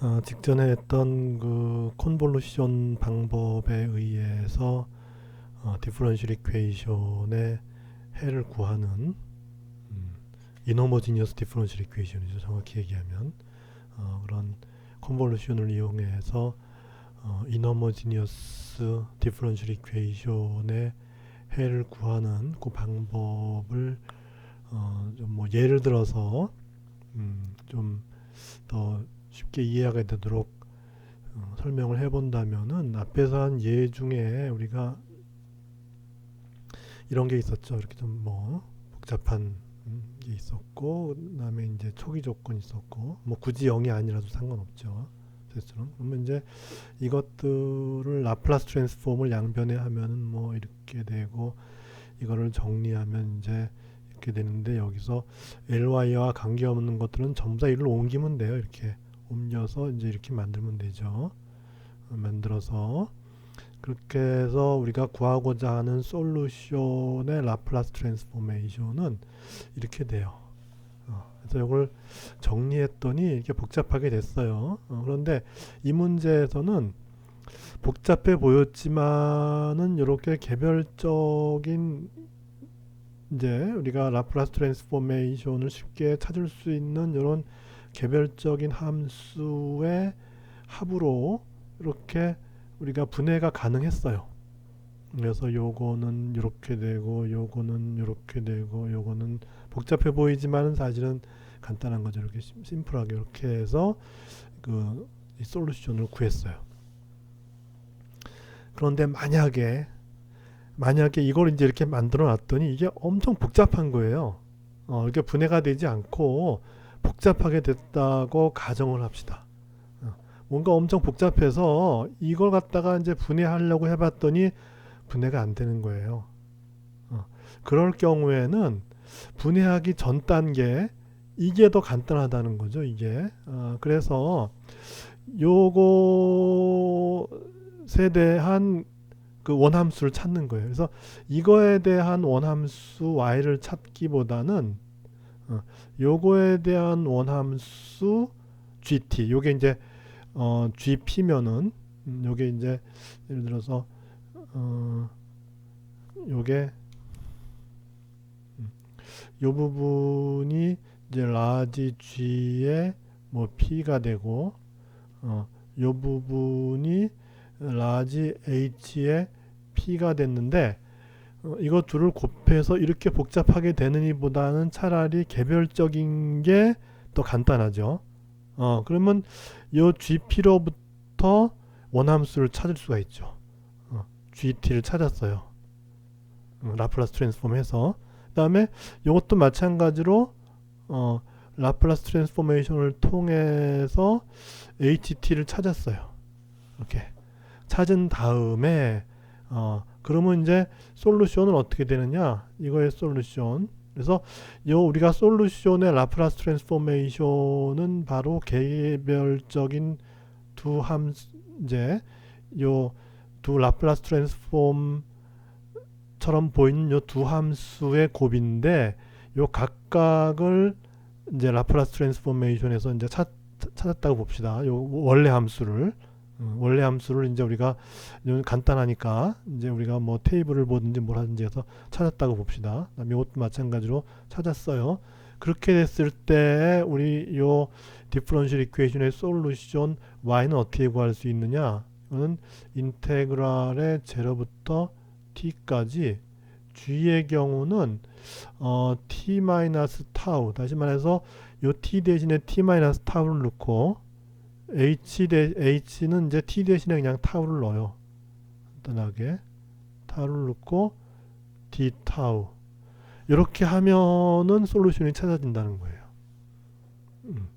어, 직전에 했던 그 콘볼루션 방법에 의해서 어, 디퍼런셜 이퀘이션의 해를 구하는 음, 이너머지니어스 디퍼런셜 이퀘이션이죠. 정확히 얘기하면 어, 그런 콘볼루션을 이용해서 어, 이너머지니어스 디퍼런셜 이퀘이션의 해를 구하는 그 방법을 어, 좀 뭐 예를 들어서 음, 좀더 쉽게 이해하게 되도록 어, 설명을 해본다면은 앞에서 한 예 중에 우리가 이런 게 있었죠. 이렇게 좀 뭐 복잡한 음, 게 있었고 그다음에 이제 초기 조건 있었고 뭐 굳이 0이 아니라도 상관없죠. 대수는 그러면 이제 이것들을 라플라스 트랜스폼을 양변에 하면은 뭐 이렇게 되고 이거를 정리하면 이제 이렇게 되는데 여기서 ly와 관계없는 것들은 전부 다 이를 옮기면 돼요. 이렇게 옮겨서 이제 이렇게 만들면 되죠. 어, 만들어서 그렇게 해서 우리가 구하고자 하는 솔루션의 라플라스 트랜스포메이션은 이렇게 돼요. 어, 그래서 이걸 정리했더니 이렇게 복잡하게 됐어요. 어, 그런데 이 문제에서는 복잡해 보였지만은 이렇게 개별적인 이제 우리가 라플라스 트랜스포메이션을 쉽게 찾을 수 있는 이런 개별적인 함수의 합으로 이렇게 우리가 분해가 가능했어요. 그래서 요거는 이렇게 되고 요거는 이렇게 되고 요거는 복잡해 보이지만 사실은 간단한 거죠. 이렇게 심플하게 이렇게 해서 그 솔루션을 구했어요. 그런데 만약에 만약에 이걸 이제 이렇게 만들어 놨더니 이게 엄청 복잡한 거예요. 어, 이렇게 분해가 되지 않고 복잡하게 됐다고 가정을 합시다. 어, 뭔가 엄청 복잡해서 이걸 갖다가 이제 분해하려고 해봤더니 분해가 안 되는 거예요. 어, 그럴 경우에는 분해하기 전 단계 이게 더 간단하다는 거죠. 이게 어, 그래서 요것에 대한 그 원함수를 찾는 거예요. 그래서 이거에 대한 원함수 y를 찾기보다는 어, 요거에 대한 원함수 gt 요게 이제 어, gp면은 음, 요게 이제 예를 들어서 어, 요게 음, 요 부분이 이제 라지 g의 뭐 p가 되고 어, 요 부분이 라지 h의 p가 됐는데 어, 이거 둘을 곱해서 이렇게 복잡하게 되느니보다는 차라리 개별적인 게 더 간단하죠. 어, 그러면 이 GP로부터 원함수를 찾을 수가 있죠. 어, GT를 찾았어요. 어, 라플라스 트랜스폼 해서. 그 다음에 이것도 마찬가지로 어, 라플라스 트랜스포메이션을 통해서 HT를 찾았어요. 이렇게 찾은 다음에 어, 그러면 이제 솔루션은 어떻게 되느냐? 이거의 솔루션. 그래서 요 우리가 솔루션의 라플라스 트랜스포메이션은 바로 개별적인 두함 이제 요 두 라플라스 트랜스폼처럼 보이는 요 두 함수의 곱인데 요 각각을 이제 라플라스 트랜스포메이션에서 이제 찾, 찾았다고 봅시다. 요 원래 함수를 어, 원래 함수를 이제 우리가 간단하니까 이제 우리가 뭐 테이블을 보든지 뭘 하든지 해서 찾았다고 봅시다. 이것도 마찬가지로 찾았어요. 그렇게 됐을 때 우리 요 디퍼런셜 이퀘이션의 솔루션 y는 어떻게 구할 수 있느냐? 이거는 인테그랄의 제로부터 t까지 g의 경우는 어, t 마이너스 타우 다시 말해서 요 t 대신에 t 마이너스 타우를 넣고 h 대 h는 이제 t 대신에 그냥 타우를 넣어요. 간단하게 타우를 넣고 d 타우 이렇게 하면은 솔루션이 찾아진다는 거예요. 음.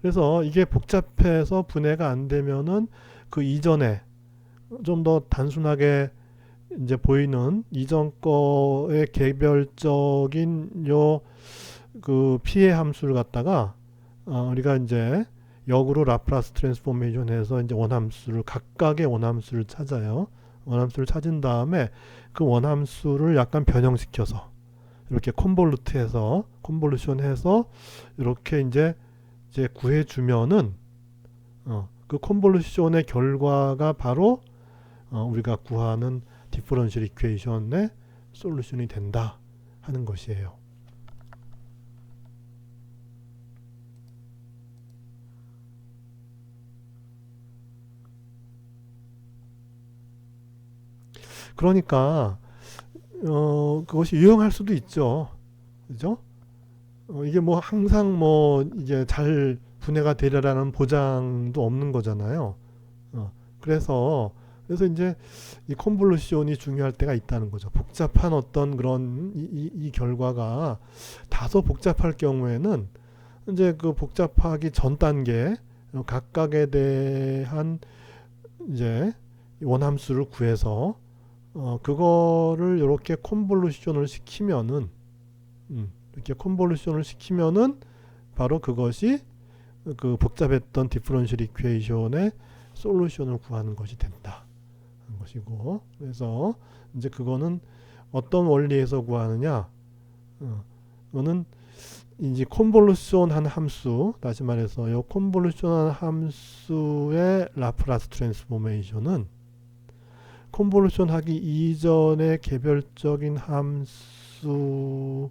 그래서 이게 복잡해서 분해가 안 되면은 그 이전에 좀 더 단순하게 이제 보이는 이전 거의 개별적인 요 그 피해 함수를 갖다가 어 우리가 이제 역으로 라플라스 트랜스포메이션해서 이제 원함수를 각각의 원함수를 찾아요. 원함수를 찾은 다음에 그 원함수를 약간 변형시켜서 이렇게 콘볼루트해서 콘볼루션해서 이렇게 이제 이제 구해주면은 어, 그 컨볼루션의 결과가 바로 어, 우리가 구하는 디퍼런셜 이퀘이션의 솔루션이 된다 하는 것이에요. 그러니까 어 그것이 유용할 수도 있죠. 그죠? 어, 이게 뭐 항상 뭐 이게 잘 분해가 되리라는 보장도 없는 거잖아요. 어, 그래서 그래서 이제 이 컨볼루션이 중요할 때가 있다는 거죠. 복잡한 어떤 그런 이, 이, 이 결과가 다소 복잡할 경우에는 이제 그 복잡하기 전 단계 어, 각각에 대한 이제 원함수를 구해서 어 그거를 이렇게 컨볼루션을 시키면은 음, 이렇게 컨볼루션을 시키면은 바로 그것이 그 복잡했던 디퍼런셜 이퀘이션의 솔루션을 구하는 것이 된다. 하는 것이고 그래서 이제 그거는 어떤 원리에서 구하느냐? 어, 그거는 이제 컨볼루션한 함수 다시 말해서 이 컨볼루션한 함수의 라프라스 트랜스포메이션은 컨볼루션 하기 이전의 개별적인 함수의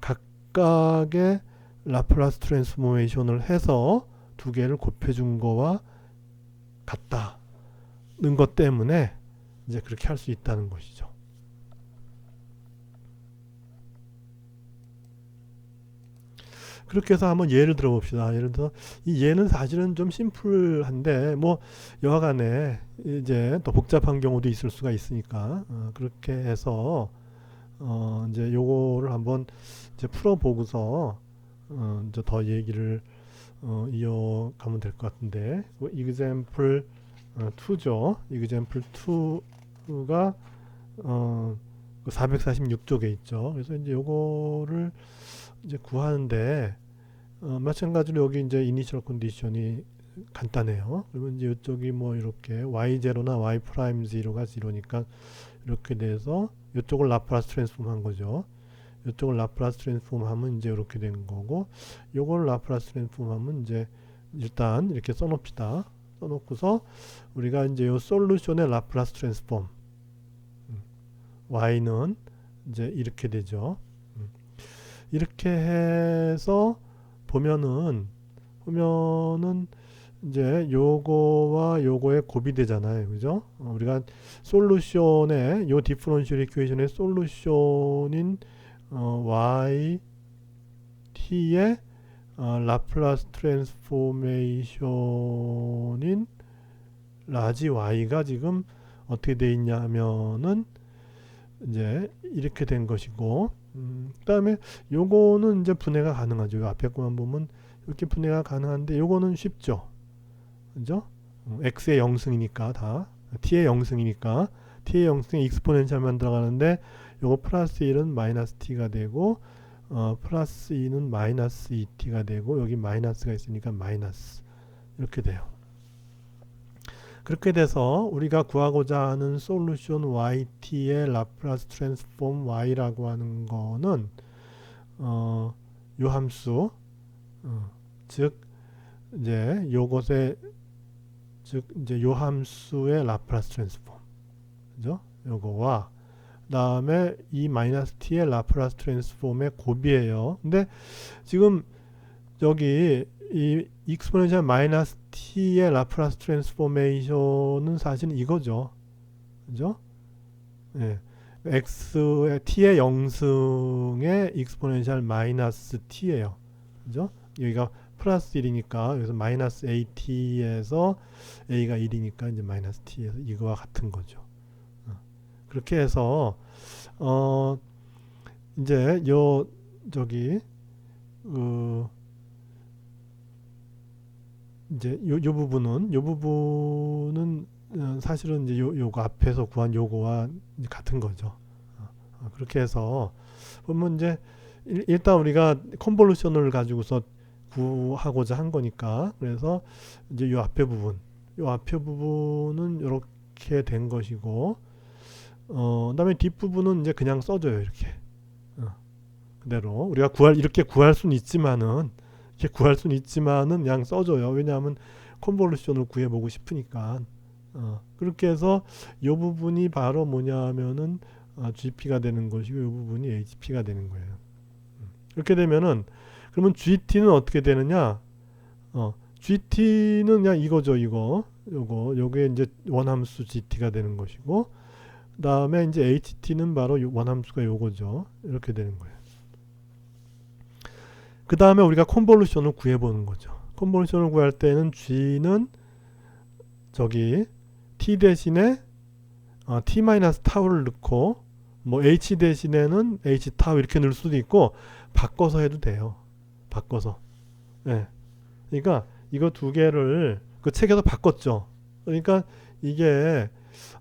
각각의 라플라스 트랜스포메이션을 해서 두 개를 곱해준 거와 같다는 것 때문에 이제 그렇게 할 수 있다는 것이죠. 그렇게 해서 한번 예를 들어 봅시다. 예를 들어 이 예는 사실은 좀 심플한데 뭐 여하간에 이제 또 복잡한 경우도 있을 수가 있으니까 어, 그렇게 해서 어 이제 요거를 한번 이제 풀어 보고서 어 이제 더 얘기를 어 이어가면 될 것 같은데 그 example 어 2죠. example 2가 어 446쪽에 있죠. 그래서 이제 요거를 이제 구하는데 어, 마찬가지로 여기 이제 이니셜 컨디션이 간단해요. 그러면 이제 이쪽이 뭐 이렇게 y0나 y 프라임 0가 0니까 이렇게 돼서 이쪽을 라플라스 트랜스폼 한 거죠. 이쪽을 라플라스 트랜스폼 하면 이제 이렇게 된 거고 요걸 라플라스 트랜스폼 하면 이제 일단 이렇게 써 놓읍시다. 써 놓고서 우리가 이제 요 솔루션의 라플라스 트랜스폼 음, y는 이제 이렇게 되죠. 이렇게 해서 보면은 보면은 이제 요거와 요거의 곱이 되잖아요. 그죠? 어, 우리가 솔루션의 요 디퍼런셜 이퀘이션의 솔루션인 어, y t의 어, 라플라스 트랜스포메이션인 라지 y가 지금 어떻게 돼 있냐 하면은 이제 이렇게 된 것이고 음, 그다음에 요거는 이제 분해가 가능하죠. 요 앞에 거만 보면 이렇게 분해가 가능한데 요거는 쉽죠. 그죠? 어, x의 영승이니까 다 t의 영승이니까 t의 영승에 익스포넨셜만 들어가는데 요거 플러스 1은 마이너스 t가 되고 어, 플러스 2는 마이너스 2t가 되고 여기 마이너스가 있으니까 마이너스 이렇게 돼요. 그렇게 돼서 우리가 구하고자 하는 솔루션 yt의 라플라스 트랜스폼 y라고 하는 거는 어, 요 함수 어, 즉 이제 요것의 즉 이제 요 함수의 라플라스 트랜스폼 그죠? 요거와 다음에 이 마이너스 t의 라플라스 트랜스폼의 곱이에요. 근데 지금 여기 이 익스포넨셜 마이너스 t의 라플라스 트랜스포메이션은 사실 이거죠. 그죠? 예. x의 t의 영승의 익스포넨셜 마이너스 t예요. 그죠? 여기가 플러스 1이니까 여기서 마이너스 at에서 a가 1이니까 이제 마이너스 t에서 이거와 같은 거죠. 어. 그렇게 해서 어 이제 요 저기 그 이제 요, 요 부분은 요 부분은 어, 사실은 이제 요, 요거 앞에서 구한 요거와 같은 거죠. 어, 어, 그렇게 해서 보면 이제 일, 단 우리가 컨볼루션을 가지고서 구하고자 한 거니까 그래서 이제 요 앞에 부분 요 앞에 부분은 이렇게 된 것이고 어 그다음에 뒷 부분은 이제 그냥 써줘요 이렇게 어, 그대로 우리가 구할 이렇게 구할 수는 있지만은 이렇게 구할 수는 있지만은 그냥 써줘요. 왜냐하면 컨볼루션을 구해보고 싶으니까. 어, 그렇게 해서 이 부분이 바로 뭐냐하면은 아, GP가 되는 것이고 이 부분이 HP가 되는 거예요. 음. 이렇게 되면은 그러면 GT는 어떻게 되느냐? 어, GT는 그냥 이거죠, 이거. 요거 요게 이제 원함수 GT가 되는 것이고 그다음에 이제 HT는 바로 요 원함수가 요거죠. 이렇게 되는 거예요. 그 다음에 우리가 컨볼루션을 구해 보는 거죠. 컨볼루션을 구할 때는 G는 저기 T 대신에 어, T 마이너스 타우를 넣고 뭐 H 대신에는 H 타우 이렇게 넣을 수도 있고 바꿔서 해도 돼요. 바꿔서. 예. 네. 그러니까 이거 두 개를 그 책에서 바꿨죠. 그러니까 이게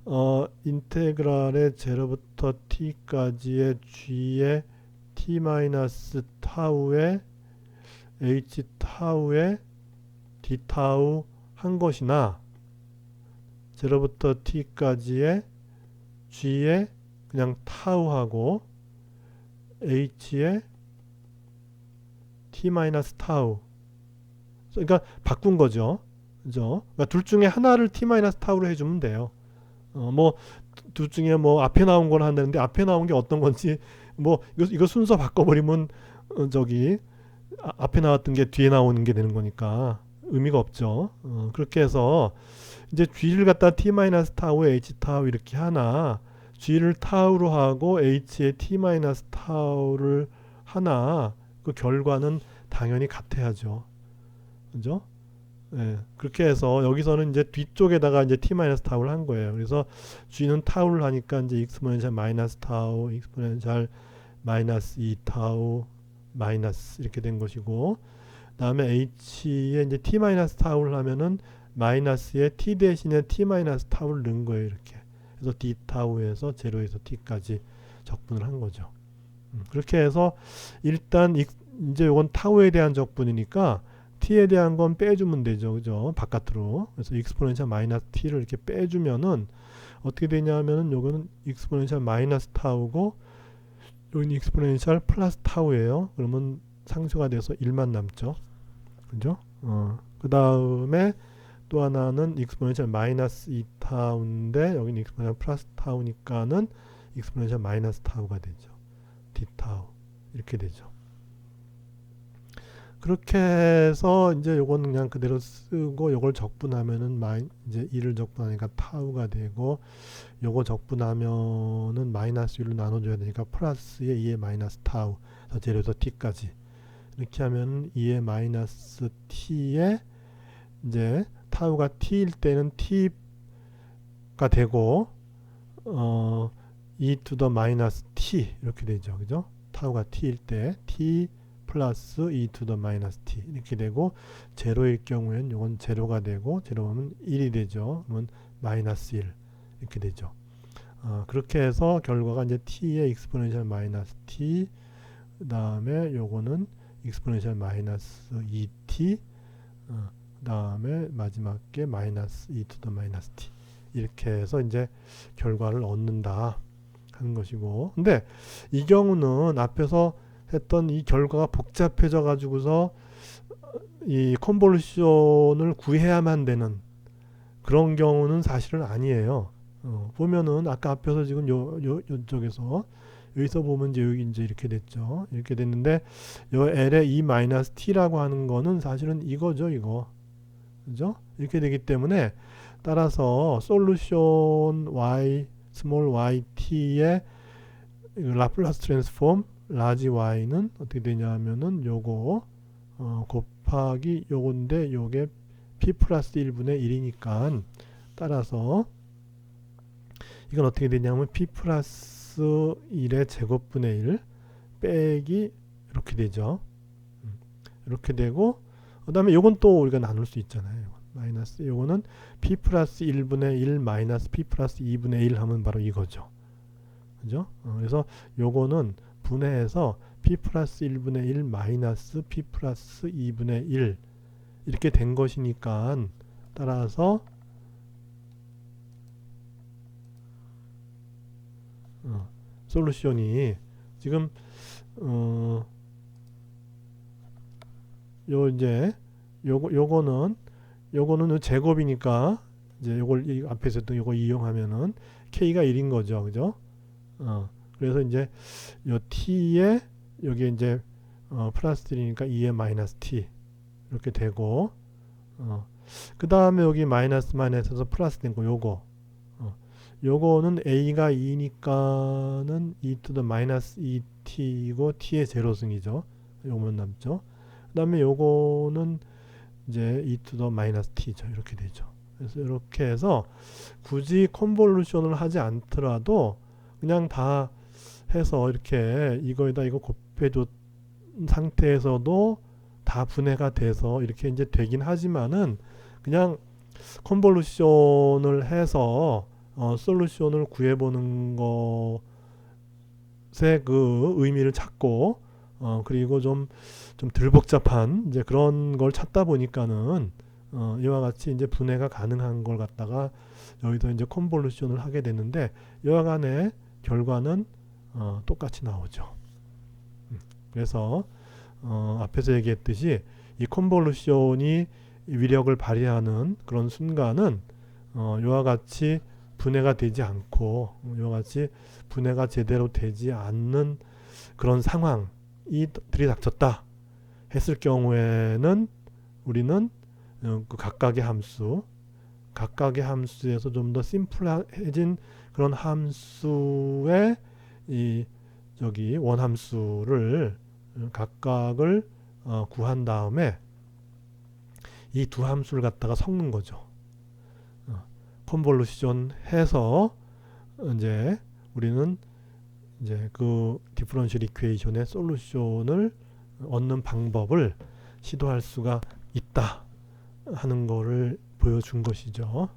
어 인테그랄의 제로부터 t까지의 g의 t 마이너스 타우의 h 타우의 d 타우 한 것이나 제로부터 t까지의 g의 그냥 타우하고 h의 t 마이너스 타우 그러니까 바꾼 거죠. 그죠? 그러니까 둘 중에 하나를 t 마이너스 타우로 해주면 돼요. 어, 뭐둘 중에 뭐 앞에 나온 걸 한다는데 앞에 나온 게 어떤 건지 뭐 이거, 이거 순서 바꿔버리면 어, 저기 아, 앞에 나왔던 게 뒤에 나오는 게 되는 거니까 의미가 없죠. 어, 그렇게 해서 이제 G를 갖다 t 마이너스 타우 h 타우 이렇게 하나 G를 타우로 하고 h에 t 마이너스 타우를 하나 그 결과는 당연히 같아야죠. 그죠? 예, 그렇게 해서 여기서는 이제 뒤쪽에다가 이제 t 마이너스 타우를 한 거예요. 그래서 g는 타우를 하니까 이제 익스포넨셜 마이너스 타우, 익스포넨셜 마이너스 2 타우 마이너스 이렇게 된 것이고 그다음에 h에 이제 t 마이너스 타우를 하면은 마이너스에 t 대신에 t 마이너스 타우를 넣은 거예요. 이렇게. 그래서 d 타우에서 제로에서 t까지 적분을 한 거죠. 음, 그렇게 해서 일단 이제 이건 타우에 대한 적분이니까 t에 대한 건 빼주면 되죠. 그죠? 바깥으로. 그래서 익스포넨셜 마이너스 t를 이렇게 빼주면은 어떻게 되냐면은 요거는 익스포넨셜 마이너스 타우고 여기는 익스포넨셜 플러스 타우예요. 그러면 상수가 돼서 1만 남죠. 그죠? 어. 그 다음에 또 하나는 익스포넨셜 마이너스 2타우인데 여기는 익스포넨셜 플러스 타우니까는 익스포넨셜 마이너스 타우가 되죠. d 타우 이렇게 되죠. 그렇게 해서 이제 요거는 그냥 그대로 쓰고 요걸 적분하면은 마이 이제 2를 적분하니까 타우가 되고 요거 적분하면은 마이너스 1로 나눠줘야 되니까 플러스에 2의 마이너스 타우 제로에서 t까지. 이렇게 하면 2의 마이너스 t에 이제 타우가 t일 때는 t가 되고 어 e to the 마이너스 t 이렇게 되죠. 그죠? 타우가 t일 때 t 플러스 e to the 마이너스 t 이렇게 되고 제로일 경우에는 이건 제로가 되고 제로면 1이 되죠. 그러면 마이너스 1 이렇게 되죠. 어, 그렇게 해서 결과가 이제 t의 익스포넨셜 마이너스 t 그 다음에 요거는 익스포넨셜 마이너스 2t 어, 그 다음에 마지막 게 마이너스 e to the 마이너스 t 이렇게 해서 이제 결과를 얻는다 하는 것이고 근데 이 경우는 앞에서 했던 이 결과가 복잡해져 가지고서 이 컨볼루션을 구해야만 되는 그런 경우는 사실은 아니에요. 어, 보면은 아까 앞에서 지금 요, 요, 요쪽에서 여기서 보면 이제 여기 이제 이렇게 됐죠. 이렇게 됐는데 요 L의 E 마이너스 T라고 하는 거는 사실은 이거죠, 이거. 그죠? 이렇게 되기 때문에 따라서 솔루션 y 스몰 yt의 라플라스 트랜스폼 라지 y는 어떻게 되냐면은 요거 어, 곱하기 요건데 요게 p 플러스 1분의 1이니까 따라서 이건 어떻게 되냐면 p 플러스 1의 제곱분의 1 빼기 이렇게 되죠. 음, 이렇게 되고 그 다음에 요건 또 우리가 나눌 수 있잖아요. 마이너스 요거는 p 플러스 1분의 1 마이너스 p 플러스 2분의 1 하면 바로 이거죠. 그죠? 어, 그래서 요거는 분해해서 p 플러스 1분의 1 마이너스 p 플러스 2분의 1 이렇게 된 것이니까 따라서 어, 솔루션이 지금 어, 요 이제 요거 요거는 요거는 요 제곱이니까 이제 요걸 이 앞에서 했던 요거 이용하면은 k가 1인 거죠. 그죠? 어. 그래서 이제 요 t에 여기 이제 어, 플러스 1이니까 2에 마이너스 t 이렇게 되고 어. 그 다음에 여기 마이너스 마이너스에서 플러스 된 거 요거 어. 요거는 a가 2니까는 e to the 마이너스 2t이고 t의 제로승이죠. 요거만 남죠. 그 다음에 요거는 이제 e to the 마이너스 t죠. 이렇게 되죠. 그래서 이렇게 해서 굳이 컨볼루션을 하지 않더라도 그냥 다 해서 이렇게 이거에다 이거 곱해줬 상태에서도 다 분해가 돼서 이렇게 이제 되긴 하지만은 그냥 컨볼루션을 해서 어, 솔루션을 구해보는 것의 그 의미를 찾고 어, 그리고 좀 좀 덜 복잡한 이제 그런 걸 찾다 보니까는 어, 이와 같이 이제 분해가 가능한 걸 갖다가 여기서 이제 컨볼루션을 하게 되는데 여하간의 결과는 어, 똑같이 나오죠. 음, 그래서 어, 앞에서 얘기했듯이 이 컨볼루션이 위력을 발휘하는 그런 순간은 어, 이와 같이 분해가 되지 않고 어, 이와 같이 분해가 제대로 되지 않는 그런 상황이 들이닥쳤다 했을 경우에는 우리는 어, 그 각각의 함수 각각의 함수에서 좀 더 심플해진 그런 함수의 이 저기 원함수를 각각을 어, 구한 다음에 이 두 함수를 갖다가 섞는 거죠. 어, 컨볼루션 해서 이제 우리는 이제 그 디퍼런셜 이퀘이션의 솔루션을 얻는 방법을 시도할 수가 있다 하는 거를 보여준 것이죠.